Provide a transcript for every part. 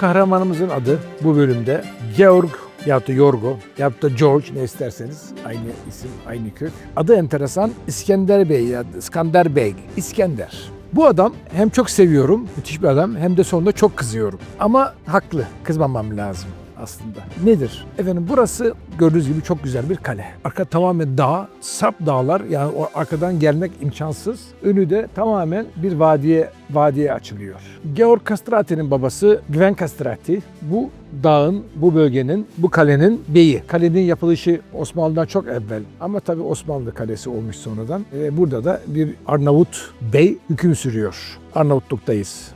kahramanımızın adı bu bölümde Georg ya da Yorgo ya da George ne isterseniz aynı isim aynı kök. Adı enteresan İskender Bey ya da İskender Bey. İskender. Bu adam hem çok seviyorum, müthiş bir adam hem de sonunda çok kızıyorum. Ama haklı, kızmamam lazım aslında. Nedir? Efendim burası gördüğünüz gibi çok güzel bir kale. Arka tamamen dağ, sap dağlar yani arkadan gelmek imkansız. Önü de tamamen bir vadiye vadiye açılıyor. Georg Castrati'nin babası Gwen Castrati bu dağın, bu bölgenin, bu kalenin beyi. Kalenin yapılışı Osmanlı'dan çok evvel ama tabii Osmanlı kalesi olmuş sonradan. Burada da bir Arnavut bey hüküm sürüyor. Arnavutluk'tayız.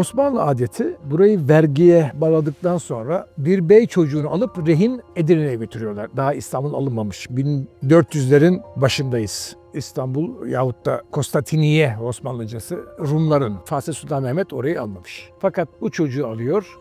Osmanlı adeti burayı vergiye bağladıktan sonra bir bey çocuğunu alıp rehin Edirne'ye götürüyorlar. Daha İstanbul alınmamış. 1400'lerin başındayız. İstanbul yahut da Konstantiniye Osmanlıcası Rumların Fatih Sultan Mehmet orayı almamış. Fakat bu çocuğu alıyor.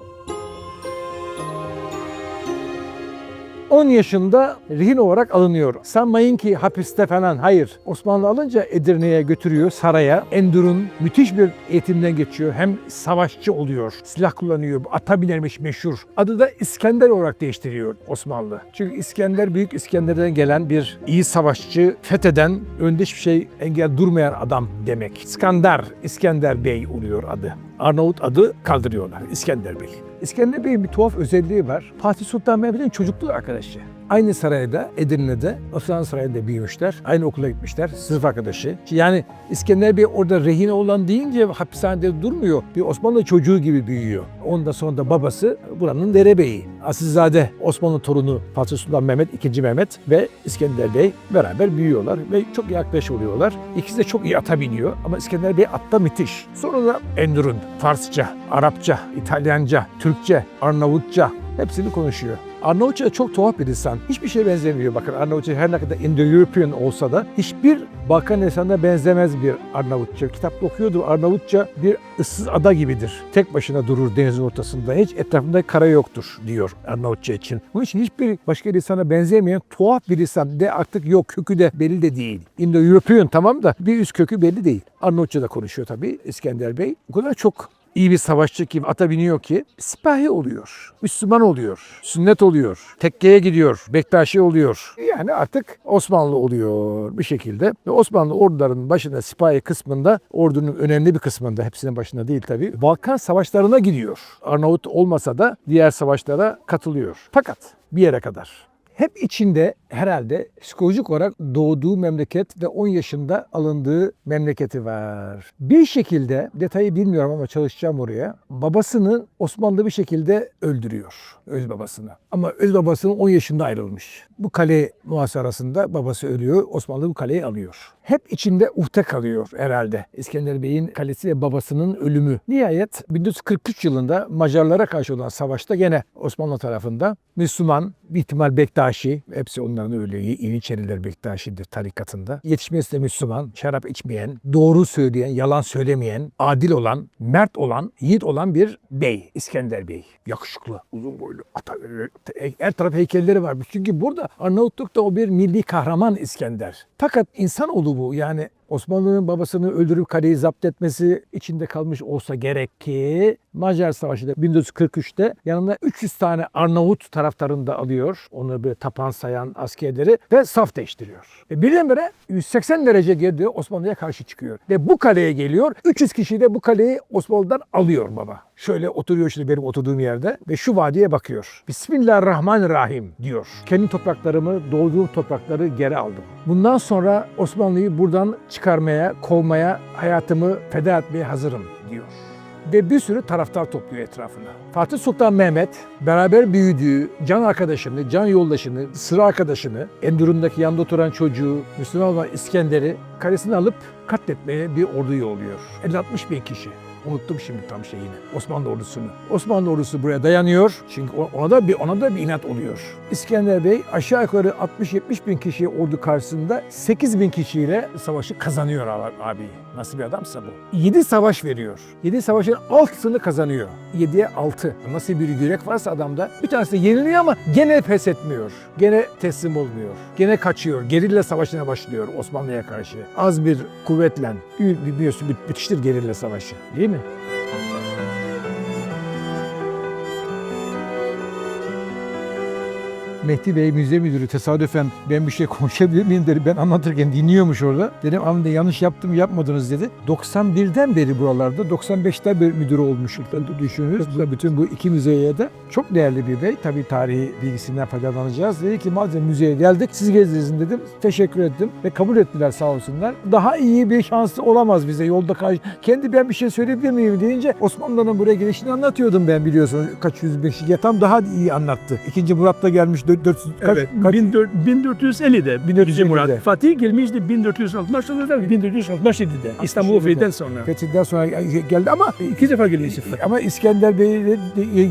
10 yaşında rehin olarak alınıyor. Sanmayın ki hapiste falan. Hayır. Osmanlı alınca Edirne'ye götürüyor saraya. Endur'un müthiş bir eğitimden geçiyor. Hem savaşçı oluyor. Silah kullanıyor. Ata binermiş meşhur. Adı da İskender olarak değiştiriyor Osmanlı. Çünkü İskender Büyük İskender'den gelen bir iyi savaşçı, fetheden, önde hiçbir şey engel durmayan adam demek. İskender, İskender Bey oluyor adı. Arnavut adı kaldırıyorlar. İskender Bey. İskender Bey'in bir tuhaf özelliği var. Fatih Sultan Mehmet'in çocukluk arkadaşı. Aynı sarayda, Edirne'de, Osmanlı Sarayı'nda büyümüşler. Aynı okula gitmişler. Sınıf arkadaşı. Yani İskender Bey orada rehin olan deyince hapishanede durmuyor. Bir Osmanlı çocuğu gibi büyüyor. Ondan sonra da babası buranın derebeyi. Asilzade Osmanlı torunu Fatih Sultan Mehmet, II. Mehmet ve İskender Bey beraber büyüyorlar ve çok iyi arkadaş oluyorlar. İkisi de çok iyi ata biniyor ama İskender Bey atta müthiş. Sonra da Endur'un Farsça, Arapça, İtalyanca, Türkçe, Arnavutça hepsini konuşuyor. Arnavutça çok tuhaf bir lisan. Hiçbir şeye benzemiyor. Bakın Arnavutça her ne kadar Indo-European olsa da hiçbir Balkan lisanına benzemez bir Arnavutça. Kitapta okuyordu Arnavutça bir ıssız ada gibidir. Tek başına durur denizin ortasında. Hiç etrafında kara yoktur diyor Arnavutça için. Bunun için hiçbir başka lisana benzemeyen tuhaf bir lisan. De artık yok kökü de belli de değil. Indo-European tamam da bir üst kökü belli değil. Arnavutça da konuşuyor tabii İskender Bey. O kadar çok iyi bir savaşçı ki ata biniyor ki sipahi oluyor. Müslüman oluyor. Sünnet oluyor. Tekkeye gidiyor. Bektaşi oluyor. Yani artık Osmanlı oluyor bir şekilde. Ve Osmanlı ordularının başında sipahi kısmında ordunun önemli bir kısmında hepsinin başında değil tabii. Balkan savaşlarına gidiyor. Arnavut olmasa da diğer savaşlara katılıyor. Fakat bir yere kadar hep içinde herhalde psikolojik olarak doğduğu memleket ve 10 yaşında alındığı memleketi var. Bir şekilde detayı bilmiyorum ama çalışacağım oraya. Babasını Osmanlı bir şekilde öldürüyor. Öz babasını. Ama öz babasının 10 yaşında ayrılmış. Bu kale muhasarasında babası ölüyor. Osmanlı bu kaleyi alıyor. Hep içinde uhde kalıyor herhalde. İskender Bey'in kalesi ve babasının ölümü. Nihayet 1443 yılında Macarlara karşı olan savaşta gene Osmanlı tarafında Müslüman, bir ihtimal Bektaşi, hepsi onların öyle Yeniçeriler Bektaşi'dir tarikatında. Yetişmesi de Müslüman, şarap içmeyen, doğru söyleyen, yalan söylemeyen, adil olan, mert olan, yiğit olan bir bey, İskender Bey. Yakışıklı, uzun boylu, ata, her taraf heykelleri var. Çünkü burada Arnavutluk'ta o bir milli kahraman İskender. Fakat insanoğlu bu yani Osmanlı'nın babasını öldürüp kaleyi zapt etmesi içinde kalmış olsa gerek ki Macar Savaşı'nda 1443'te yanına 300 tane Arnavut taraftarını da alıyor. Onu bir tapan sayan askerleri ve saf değiştiriyor. Ve birdenbire 180 derece geri Osmanlı'ya karşı çıkıyor. Ve bu kaleye geliyor. 300 kişi de bu kaleyi Osmanlı'dan alıyor baba. Şöyle oturuyor şimdi benim oturduğum yerde ve şu vadiye bakıyor. Bismillahirrahmanirrahim diyor. Kendi topraklarımı, doğduğum toprakları geri aldım. Bundan Osmanlı'yı buradan çıkarmaya, kovmaya, hayatımı feda etmeye hazırım diyor. Ve bir sürü taraftar topluyor etrafına. Fatih Sultan Mehmet beraber büyüdüğü can arkadaşını, can yoldaşını, sıra arkadaşını, Endur'undaki yanında oturan çocuğu, Müslüman olan İskender'i kalesine alıp katletmeye bir ordu yolluyor. 50-60 bin kişi. Unuttum şimdi tam şeyini. Osmanlı ordusunu. Osmanlı ordusu buraya dayanıyor. Çünkü ona da bir ona da bir inat oluyor. İskender Bey aşağı yukarı 60-70 bin kişi ordu karşısında 8 bin kişiyle savaşı kazanıyor abi. Nasıl bir adamsa bu. 7 savaş veriyor. 7 savaşın altısını kazanıyor. 7'ye 6. Nasıl bir yürek varsa adamda bir tanesi yeniliyor ama gene pes etmiyor. Gene teslim olmuyor. Gene kaçıyor. Gerilla savaşına başlıyor Osmanlı'ya karşı. Az bir kuvvetle. Biliyorsun bit- bitiştir gerilla savaşı. Değil mi? later. Mehdi Bey müze müdürü tesadüfen ben bir şey konuşabilir miyim dedi. Ben anlatırken dinliyormuş orada. Dedim de yanlış yaptım yapmadınız dedi. 91'den beri buralarda 95'ten beri müdürü olmuş. Düşünürüz. Bütün bu iki müzeye de çok değerli bir bey. Tabii tarihi bilgisinden faydalanacağız. Dedi ki madem müzeye geldik siz gezdirin dedim. Teşekkür ettim ve kabul ettiler sağ olsunlar. Daha iyi bir şansı olamaz bize yolda karşı. Kendi ben bir şey söyleyebilir miyim deyince Osmanlı'nın buraya gelişini anlatıyordum ben biliyorsunuz. Kaç yüz beş ya tam daha iyi anlattı. İkinci Murat da gelmiş 400 kaç, Evet, kaç- 14 1450'de 1450'de. Birinci Murat. Fatih gelmişti 1460'da 1467'de İstanbul Fethi'den sonra. Fethi'den sonra geldi ama İki defa gelmişti. ama İskender Bey'i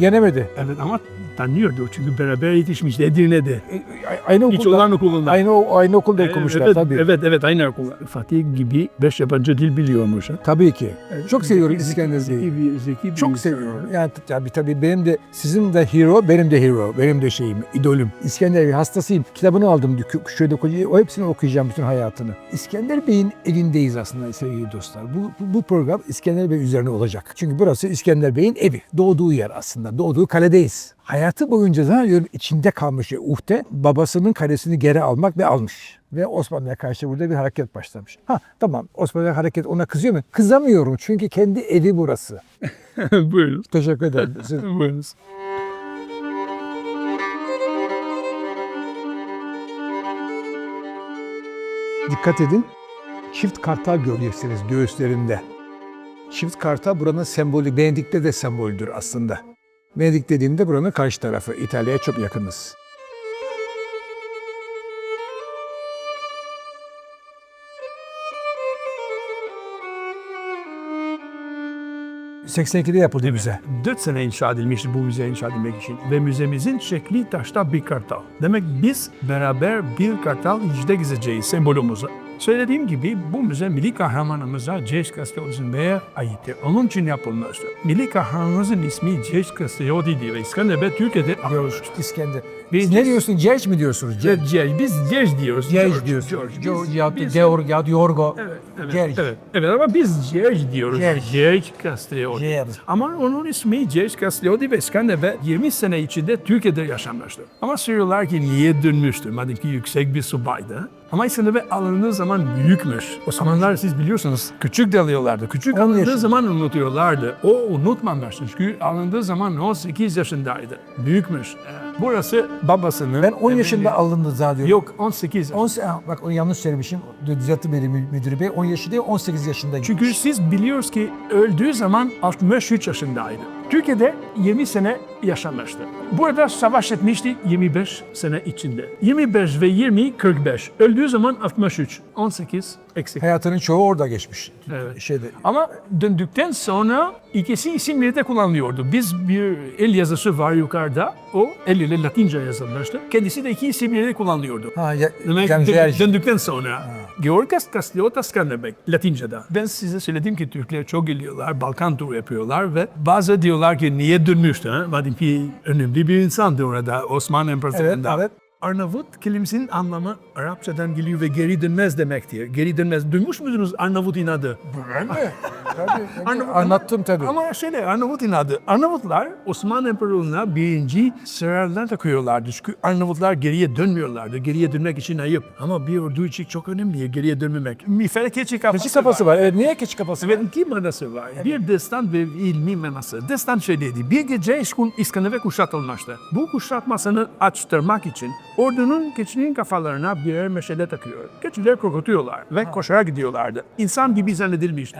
yenemedi. Evet ama tanıyordu çünkü beraber yetişmişti Edirne'de. E, Aynı İç okulda, olan okulunda. aynı aynı okulda okumuşlar evet, tabii. Evet evet aynı okulda. Fatih gibi beş yabancı dil biliyormuş. ha. Tabii ki. Çok seviyorum İskender. Zeki zeki Çok seviyorum. Yani tabii tabii benim de sizin de hero, benim de hero. Benim de şeyim, idolüm. İskender Bey hastasıyım. Kitabını aldım. Şöyle koca- o hepsini okuyacağım bütün hayatını. İskender Bey'in evindeyiz aslında sevgili dostlar. Bu, bu program İskender Bey üzerine olacak. Çünkü burası İskender Bey'in evi. Doğduğu yer aslında. Doğduğu kaledeyiz. Hayatı boyunca zannediyorum içinde kalmış uhde babasının kalesini geri almak ve almış. Ve Osmanlı'ya karşı burada bir hareket başlamış. Ha tamam Osmanlı'ya hareket ona kızıyor mu? Kızamıyorum çünkü kendi evi burası. Buyurun. Teşekkür ederim. Siz- Buyurun. Dikkat edin. Çift kartal göreceksiniz göğüslerinde. Çift kartal buranın sembolü. Venedik'te de semboldür aslında. Venedik dediğimde buranın karşı tarafı. İtalya'ya çok yakınız. ...82'de yapıldı bize. 4 sene inşa edilmişti bu müze inşa edilmek için. Ve müzemizin şekli taşta bir kartal. Demek biz beraber bir kartal içinde gezeceğiz sembolümüzü. Söylediğim gibi bu müze milli kahramanımıza Ceş Castellotti Bey'e aittir. Onun için yapılmıştır. Milli kahramanımızın ismi Ceş Castellotti ve İskender Bey Türkiye'de arıyoruz. İskender. Biz- ne diyorsun? Cerç mi diyorsunuz? Cerç. Ceş, biz Ceş diyoruz. Cerç George, diyorsun. George. George, Biz- ya biz- Georg ya Yorgo. Evet, evet, Cerç. evet, evet ama biz Ceş diyoruz. Cerç. Ceş Castellotti. Cerç. Ama onun ismi Ceş Castellotti ve İskender Bey 20 sene içinde Türkiye'de yaşamıştır. Ama söylüyorlar ki niye dönmüştür? Madem ki yüksek bir subaydı. Ama İskender Bey alındığı zaman büyükmüş. O zamanlar siz biliyorsunuz küçük de alıyorlardı. Küçük alındığı yaşında. zaman unutuyorlardı. O unutmamıştır. Çünkü alındığı zaman 18 yaşındaydı. Büyükmüş. Burası babasının... Ben 10 yaşında alındı zannediyorum. Yok 18. 10, ha, bak onu yanlış söylemişim. Düzeltti beni mü- müdür bey. 10 yaşı değil 18 yaşında. Çünkü siz biliyoruz ki öldüğü zaman 63 yaşındaydı. Türkiye'de 20 sene yaşamıştı. Burada savaş etmişti 25 sene içinde. 25 ve 20 45. Öldüğü zaman 63. 18 eksik. Hayatının çoğu orada geçmiş. Evet. Şeyde. Ama döndükten sonra ikisi isimleri de kullanılıyordu. Biz bir el yazısı var yukarıda. O el ile Latince yazılmıştı. Kendisi de iki isimleri de kullanılıyordu. Ha, ya, Demek dö- döndükten sonra. Georgas Castellotas demek Latince'de. Ben size söyledim ki Türkler çok geliyorlar, Balkan turu yapıyorlar ve bazı diyorlar ki niye dönmüştü? Ha? Madem ki önemli bir insandı orada Osmanlı Evet, İmparatorluğu'nda. evet. Arnavut kelimesinin anlamı Arapçadan geliyor ve geri dönmez demektir. Geri dönmez. Duymuş muydunuz Arnavut inadı? Ben mi? Tabii, tabii. Arnavut- Anlattım tabii. Ama şöyle Arnavut inadı. Arnavutlar Osmanlı İmparatorluğu'na birinci sıralardan takıyorlardı. Çünkü Arnavutlar geriye dönmüyorlardı. Geriye dönmek için ayıp. Ama bir ordu için çok önemli geriye dönmemek. Bir keçi kafası, Keçi kafası var. Evet, niye keçi kafası var? Evet, iki manası var. Bir destan ve ilmi manası. Destan şöyleydi. Bir gece İskender'e kuşatılmıştı. Bu kuşatmasını açtırmak için ordunun keçinin kafalarına birer meşale takıyor. Keçiler korkutuyorlar ve koşarak gidiyorlardı. İnsan gibi zannedilmişti.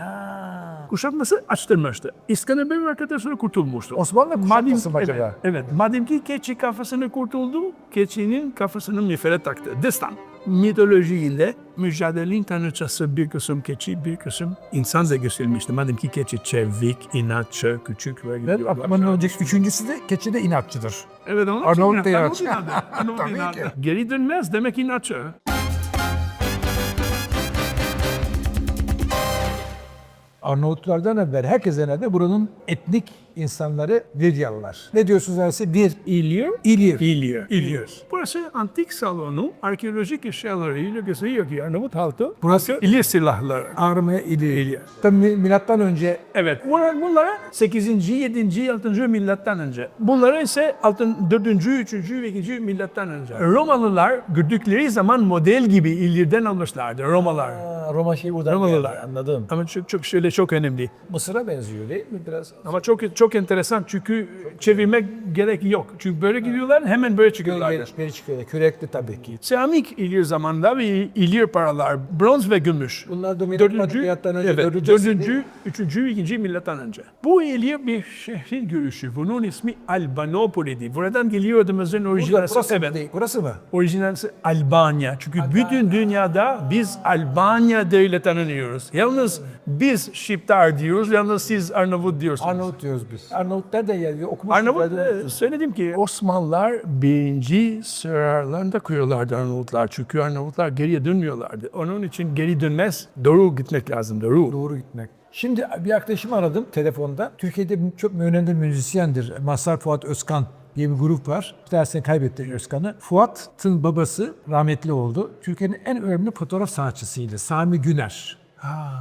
Kuşatması açtırmıştı. İskender Bey arkadaşları kurtulmuştu. Osmanlı kuşatması mı evet, acaba? Evet. Madem ki keçi kafasını kurtuldu, keçinin kafasını mifere taktı. Destan. Mitolojiyle mücadelenin tanrıçası bir kısım keçi, bir kısım insan da gösterilmişti. Madem ki keçi çevik, inatçı, küçük ve aklıma ne olacak? Üçüncüsü de keçi de inatçıdır. Evet onun Arnavut da inat- inatçı. Arnavut ki. Geri dönmez demek inatçı. Arnavutlardan evvel herkesten de buranın etnik insanları Lidyalılar. Ne diyorsunuz Erse? Bir İlyir. İlir. İlyir. İlyir. Burası antik salonu arkeolojik eşyalarıyla gösteriyor ki Arnavut halkı Burası İlyir silahları. Armaya İlir. İlir. Tabii milattan önce Evet. Bunlar, bunlara 8. 7. 6. milletten önce. Bunlara ise 6. 4. 3. ve 2. milletten önce. Romalılar gördükleri zaman model gibi İlyir'den almışlardı Romalılar. Aa, Roma şeyi buradan Romalılar. geldi, anladım. Ama çok, çok şöyle çok önemli. Mısır'a benziyor değil mi biraz? Ama çok çok enteresan çünkü çevirmek gerek yok. Çünkü böyle gidiyorlar hemen böyle çıkıyorlar. Geri, geri çıkıyor. Kürekli tabii ki. Seramik İlyir zamanında ve İlyir paralar bronz ve gümüş. Bunlar da milattan- Dördüncü, önce, evet, dördüncü dördüncü, üçüncü, ikinci milletten önce. Bu İlyir bir şehrin görüşü. Bunun ismi Albanopoli'di. Buradan geliyor adımızın orijinali. Burası evet. değil? Burası mı? Orijinalisi Albanya. Çünkü bütün dünyada biz Albanya diye tanınıyoruz. Yalnız biz Şiptar diyoruz, yalnız siz Arnavut diyorsunuz. Arnavut diyoruz biz. Arnavutlar da geliyor. Okumuşuz. Arnavut zaten. e, söyledim ki Osmanlılar birinci sıralarında kuruyorlardı Arnavutlar. Çünkü Arnavutlar geriye dönmüyorlardı. Onun için geri dönmez. Doğru gitmek lazım. Doğru. Doğru gitmek. Şimdi bir arkadaşımı aradım telefonda. Türkiye'de çok önemli müzisyendir. Mazhar Fuat Özkan diye bir grup var. Bir tanesini kaybettik Özkan'ı. Fuat'ın babası rahmetli oldu. Türkiye'nin en önemli fotoğraf sanatçısıydı. Sami Güner.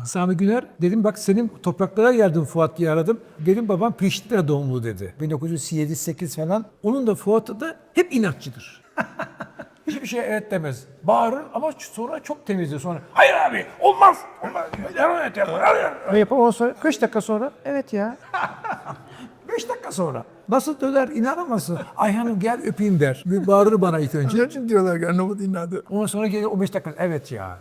Sami Güner dedim bak senin topraklara geldim Fuat diye aradım. Benim babam Priştine doğumlu dedi. 1907-8 falan. Onun da Fuat'ı da hep inatçıdır. Hiçbir şey evet demez. Bağırır ama sonra çok temizdir sonra. Hayır abi olmaz. Olmaz. Evet yapar. Yapamaz sonra kaç dakika sonra? Evet ya. Beş dakika sonra. Nasıl döner inanamazsın. Ayhan'ım gel öpeyim der. Bir bağırır bana ilk önce. Onun için diyorlar ki Arnavut inadı. Ondan sonra gelir o beş dakika. Evet ya.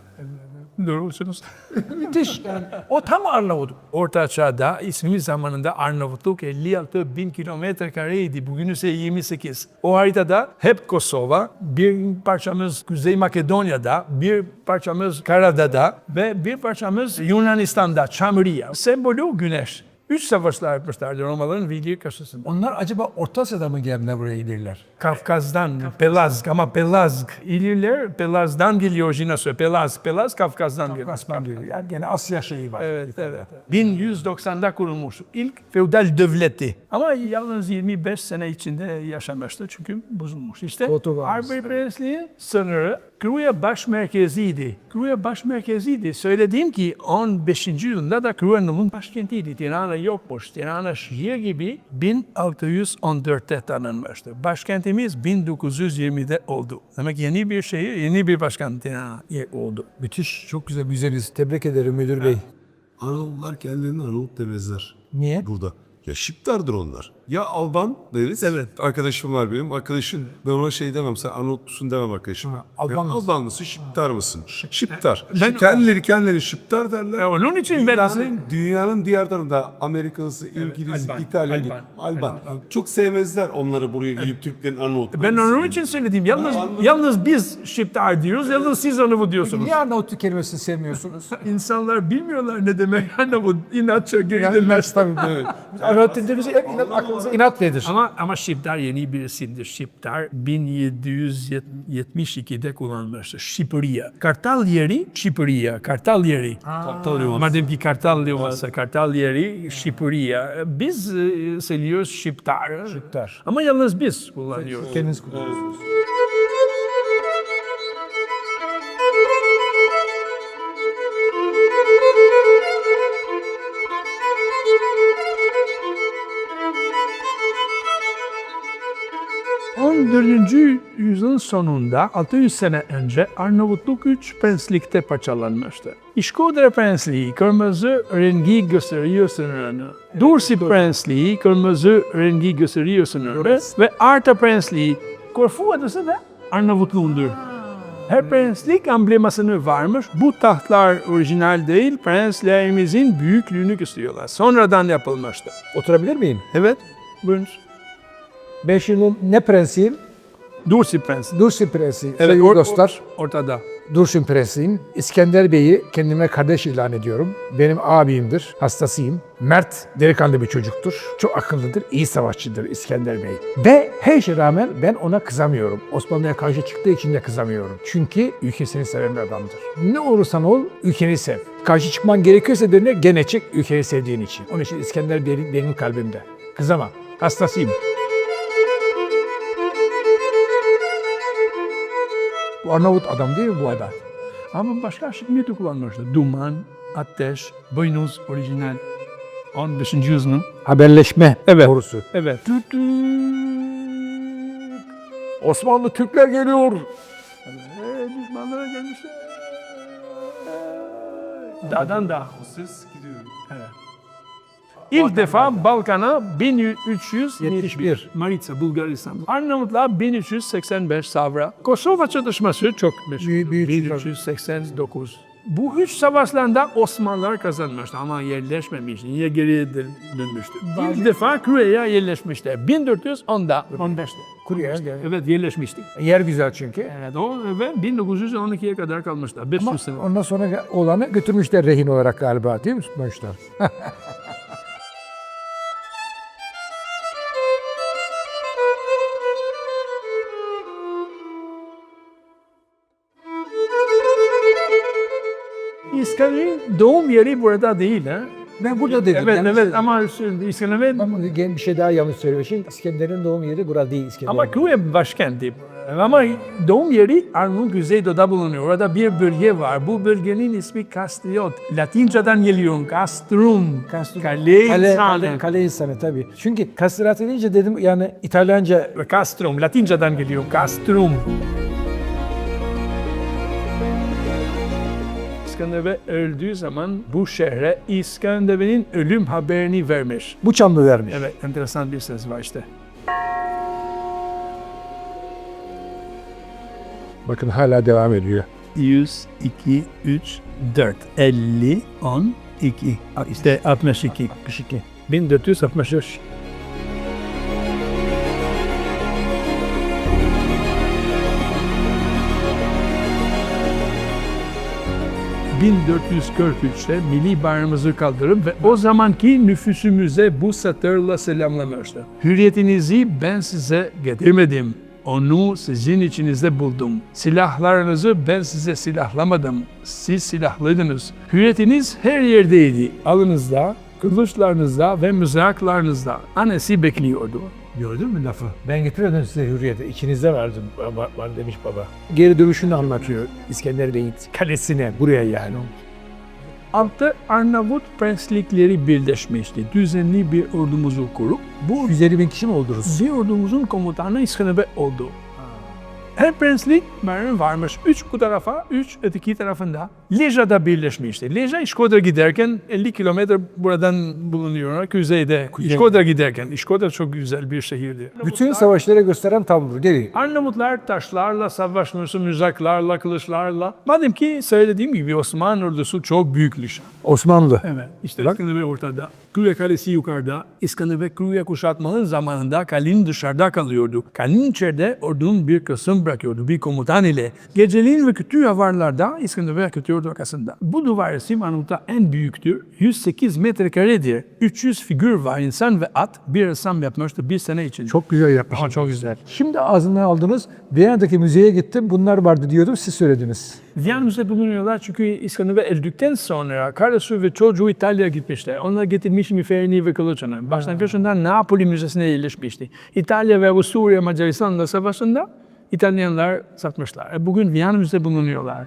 Doğrusunuz. Müthiş yani. O tam Arnavut. Orta Çağ'da ismi zamanında Arnavutluk 56 bin kilometre kareydi. Bugün ise 28. O haritada hep Kosova, bir parçamız Kuzey Makedonya'da, bir parçamız Karadağ'da ve bir parçamız Yunanistan'da, Çamriya. Sembolü güneş. Üç savaşlar yapmışlardı Romalıların Villiers karşısında. Onlar acaba Orta Asya'da mı geldiler buraya gelirler? Kafkas'tan, Pelazg ama Pelazg. İlirler Pelaz'dan geliyor orijinası. Pelaz, Pelaz Kafkas'tan geliyor. Kasman diyor. Yani gene Asya şeyi var. Evet, evet. 1190'da kurulmuş. İlk feodal devleti. Ama yalnız 25 sene içinde yaşamıştı çünkü bozulmuş. İşte. Harbi Prensliği sınırı Kruya baş merkeziydi. Kruya baş merkeziydi. Söylediğim ki 15. yılında da Kruya'nın başkentiydi. Tirana yokmuş. Tirana şehir gibi 1614'te tanınmıştı. Başkentimiz 1920'de oldu. Demek yeni bir şehir, yeni bir başkent Tirana oldu. Müthiş. Çok güzel müzeniz. Tebrik ederim müdür bey. Arnavutlar kendilerini Arnavut demezler Niye? burada. Ya Şiptardır onlar. Ya Alban deriz. Evet. Arkadaşım var benim. Arkadaşın ben ona şey demem. Sen Arnavutlusun demem arkadaşım. Alban Ya mısın? Alban mısın? Şiptar mısın? Şiptar. Ben- kendileri kendileri Şiptar derler. E, onun için ben Dünyanın, dünyanın diğer tarafında Amerikalısı, İngiliz, Alban, İtalyan, Alban, Alban. Çok sevmezler onları buraya gelip Türklerin Arnavut. Ben onun için söyledim. Yalnız yalnız biz Şiptar diyoruz, yalnız siz Arnavut diyorsunuz. Niye Arnavutluk kelimesini sevmiyorsunuz? İnsanlar bilmiyorlar ne demek Arnavut. İnatça gerilmez. tabii. Evet. Arnavut dediğimiz hep inat, aklınıza inat nedir? Ama ama Şiptar yeni bir isimdir. Şiptar 1772'de kullanılmıştır. Şipriya. Kartal yeri Şipriya. Kartal yeri. Kartal yuvası. Madem ki kartal yuvası, kartal yeri Şipriya. Biz e, söylüyoruz Şiptar. Şiptar. Ama yalnız biz kullanıyoruz. Kendiniz kullanıyorsunuz. 14. yüzyılın sonunda 600 sene önce Arnavutluk 3 prenslikte parçalanmıştı. İşkoder Prensliği kırmızı rengi gösteriyor sınırını. Dursi Prensliği kırmızı rengi gösteriyor sınırını. Ve Arta Prensliği Korfu adası da Arnavutluğundur. Her prenslik amblemasını varmış. Bu tahtlar orijinal değil, prenslerimizin büyüklüğünü gösteriyorlar. Sonradan yapılmıştı. Oturabilir miyim? Evet, buyurunuz. Ben şimdi ne prensiyim? Dursi Prens. Dursun Prensi, Evet, sevgili or- dostlar. Ortada. Dursun Prensi'yim. İskender Bey'i kendime kardeş ilan ediyorum. Benim abimdir, hastasıyım. Mert, delikanlı bir çocuktur. Çok akıllıdır, iyi savaşçıdır İskender Bey. Ve her şeye rağmen ben ona kızamıyorum. Osmanlı'ya karşı çıktığı için de kızamıyorum. Çünkü ülkesini seven bir adamdır. Ne olursan ol, ülkeni sev. Karşı çıkman gerekiyorsa birine gene çık ülkeyi sevdiğin için. Onun için İskender Bey benim kalbimde. Kızama. Hastasıyım. Bu Arnavut adam değil mi bu adam? Ama başka şıkkını da kullanmışlar. Duman, ateş, boynuz orijinal. 15. yüzyılın. Haberleşme Evet. borusu. Evet. Osmanlı Türkler geliyor. Ee, düşmanlara gelmişler. Dağdan da. Ses gidiyor. Evet. İlk defa Balkan'a 1371 Maritsa, Bulgaristan. Arnavutlar 1385 Savra. Kosova çatışması çok meşhur. Büyük- büyük- 1389. Bu üç savaşlarında Osmanlılar kazanmıştı ama yerleşmemişti. Yine geriye dön- dönmüştü. İlk defa Küre'ye yerleşmişler. 1410'da, 15'te. Kurye. Evet yerleşmiştik. Yer güzel çünkü. Evet o ve 1912'ye kadar kalmışlar. 500 Ama sene. ondan sonra olanı götürmüşler rehin olarak galiba değil mi tutmuşlar? İskender'in doğum yeri burada değil ha. Ben burada dedim. Evet yanlış evet ama bunu gen- bir şey daha yanlış söylüyorum. İskender'in doğum yeri burada değil İskender. ama Kuvve başkenti. Ama doğum yeri Arnavut Güneydoğu'da bulunuyor. Orada bir bölge var. Bu bölgenin ismi Castriot. Latinca'dan geliyor. Castrum. Castrum. Kale, kale, insanı. kale, insanı tabii. Çünkü kastrat edince dedim yani İtalyanca Castrum. Latinca'dan geliyor. Castrum. İskenderbe öldüğü zaman bu şehre İskenderbe'nin ölüm haberini vermiş. bu çamlı vermiş. Evet, enteresan bir ses var işte. Bakın hala devam ediyor. 100, 2, 3, 4, 50, 10, 2. İşte 62. 62. 1463. ...1443'te milli bayrağımızı kaldırıp ve o zamanki nüfusumuze bu satırla selamlamıştı. Hürriyetinizi ben size getirmedim. Onu sizin içinizde buldum. Silahlarınızı ben size silahlamadım. Siz silahlıydınız. Hürriyetiniz her yerdeydi. Alınızda, kılıçlarınızda ve mızraklarınızda. Annesi bekliyordu. Gördün mü lafı? Ben getirmedim size hürriyeti. İçinizde verdim baba, bana demiş baba. Geri dönüşünü anlatıyor İskender Bey'in kalesine, buraya yani. Altı Arnavut prenslikleri birleşmişti. Düzenli bir ordumuzu kurup bu 150 bin kişi mi oldunuz? bir ordumuzun komutanı İskenderbe oldu. Her prenslik Meryem varmış. Üç bu tarafa, üç öteki tarafında. Leja'da birleşmişti. Leja İşkodra giderken 50 kilometre buradan bulunuyor. Kuzeyde. İşkodra giderken. İşkodra çok güzel bir şehirdi. Bütün savaşları gösteren tablo. Geri. Arnavutlar taşlarla savaşmış, mızraklarla, kılıçlarla. Madem ki söylediğim gibi Osmanlı ordusu çok büyükmüş. Osmanlı. Evet. İşte İskenderbe ortada. Kruya Kalesi yukarıda. İskenderbe Kruya kuşatmanın zamanında kalenin dışarıda kalıyordu. Kalenin içeride ordunun bir kısım bırakıyordu bir komutan ile. Geceliğin ve kötü havarlarda İskenderbe kötüyordu arkasında. Bu duvar resim Arnavut'ta en büyüktür. 108 metrekaredir. 300 figür var insan ve at. Bir ressam yapmıştı bir sene için. Çok güzel yapmış. Ama çok güzel. Şimdi ağzından aldınız. Viyana'daki müzeye gittim. Bunlar vardı diyordum. Siz söylediniz. Viyana'da bulunuyorlar çünkü İskenderbe öldükten sonra karısı ve çocuğu İtalya'ya gitmişler. Onlar getirmiş miğferini ve kılıcını. Başlangıçında Napoli Müzesi'ne yerleşmişti. İtalya ve Avusturya Macaristan'la savaşında İtalyanlar satmışlar. E, Bugün Viyana Müzesi'nde bulunuyorlar.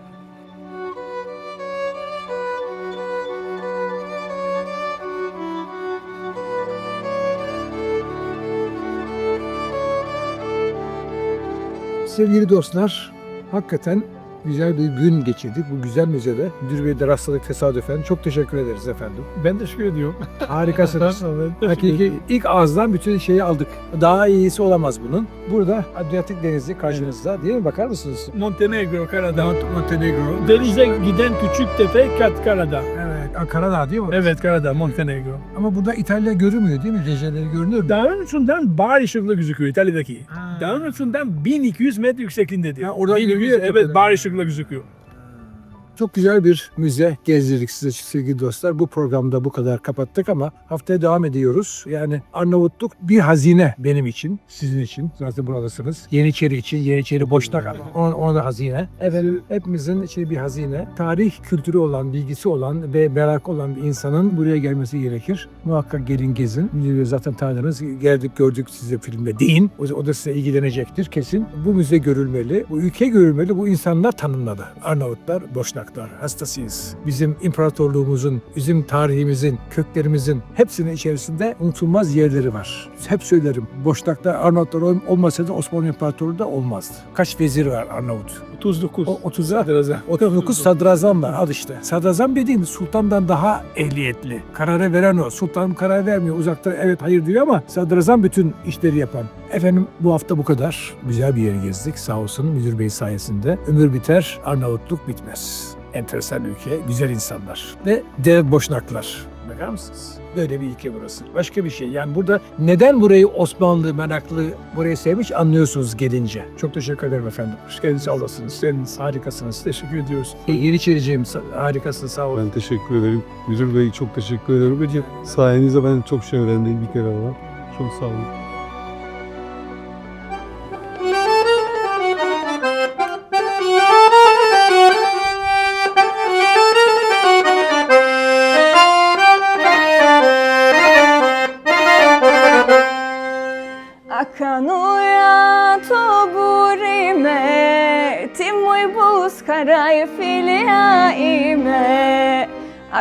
Sevgili dostlar, hakikaten güzel bir gün geçirdik bu güzel müzede. Müdür Bey'e de rastladık tesadüfen. Çok teşekkür ederiz efendim. Ben teşekkür ediyorum. Harikasınız. Hakiki ilk ağızdan bütün şeyi aldık. Daha iyisi olamaz bunun. Burada Adriyatik Denizi karşınızda değil mi? Bakar mısınız? Montenegro, Karadağ. Montenegro. Denize giden küçük tepe Katkarada. Karadağ değil mi? Evet Karadağ, Montenegro. Ama burada İtalya görünmüyor değil mi? Rejeleri görünür mü? Dağın üstünden bar ışıklı gözüküyor İtalya'daki. Ha. Dağın üstünden 1200 metre yüksekliğinde diyor. Ha, oradan 1200, görünüyor evet tepeden. bar ışıklı gözüküyor. Çok güzel bir müze gezdirdik size sevgili dostlar. Bu programda bu kadar kapattık ama haftaya devam ediyoruz. Yani Arnavutluk bir hazine benim için, sizin için. Zaten buradasınız. Yeniçeri için, Yeniçeri boşnak ama. Ona, ona da hazine. Efendim hepimizin içinde bir hazine. Tarih kültürü olan, bilgisi olan ve merak olan bir insanın buraya gelmesi gerekir. Muhakkak gelin gezin. Müzeyi zaten tanıdınız. Geldik gördük size filmde deyin. O, o da size ilgilenecektir kesin. Bu müze görülmeli, bu ülke görülmeli, bu insanlar tanınmalı. Arnavutlar, Boşnaklar hastasıyız. Bizim imparatorluğumuzun, bizim tarihimizin, köklerimizin hepsinin içerisinde unutulmaz yerleri var. Hep söylerim. Boşnak'ta Arnavutlar ol- olmasa da Osmanlı İmparatorluğu da olmazdı. Kaç vezir var Arnavut? 39. O 30'a Sadrazam. 39 sadrazam var al işte. Sadrazam dediğin sultandan daha ehliyetli. Kararı veren o. Sultan karar vermiyor. Uzaktan evet hayır diyor ama sadrazam bütün işleri yapan. Efendim bu hafta bu kadar. Güzel bir yeri gezdik sağ olsun müdür bey sayesinde. Ömür biter, Arnavutluk bitmez. Enteresan ülke, güzel insanlar ve dev boşnaklar. Bakar mısınız? Böyle bir ülke burası. Başka bir şey. Yani burada neden burayı Osmanlı meraklı burayı sevmiş anlıyorsunuz gelince. Çok teşekkür ederim efendim. Hoş geldiniz. Sağ olasınız. Siz harikasınız. Teşekkür ediyoruz. E, Yeniçericiğim harikasın. Sağ olun. Ben teşekkür ederim. Müdür Bey çok teşekkür ederim. Hocam sayenizde ben çok şey öğrendim bir kere daha. Çok sağ olun.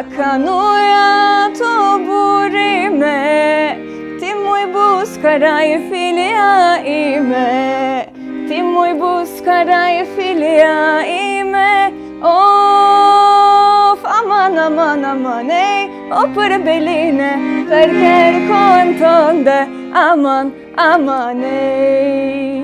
Akanuja to burime, ti moj bus karaj filija ime. Ti moj bus karaj filija ime. Of aman aman aman ey, o për beline, për kërkon tënde, aman aman ey.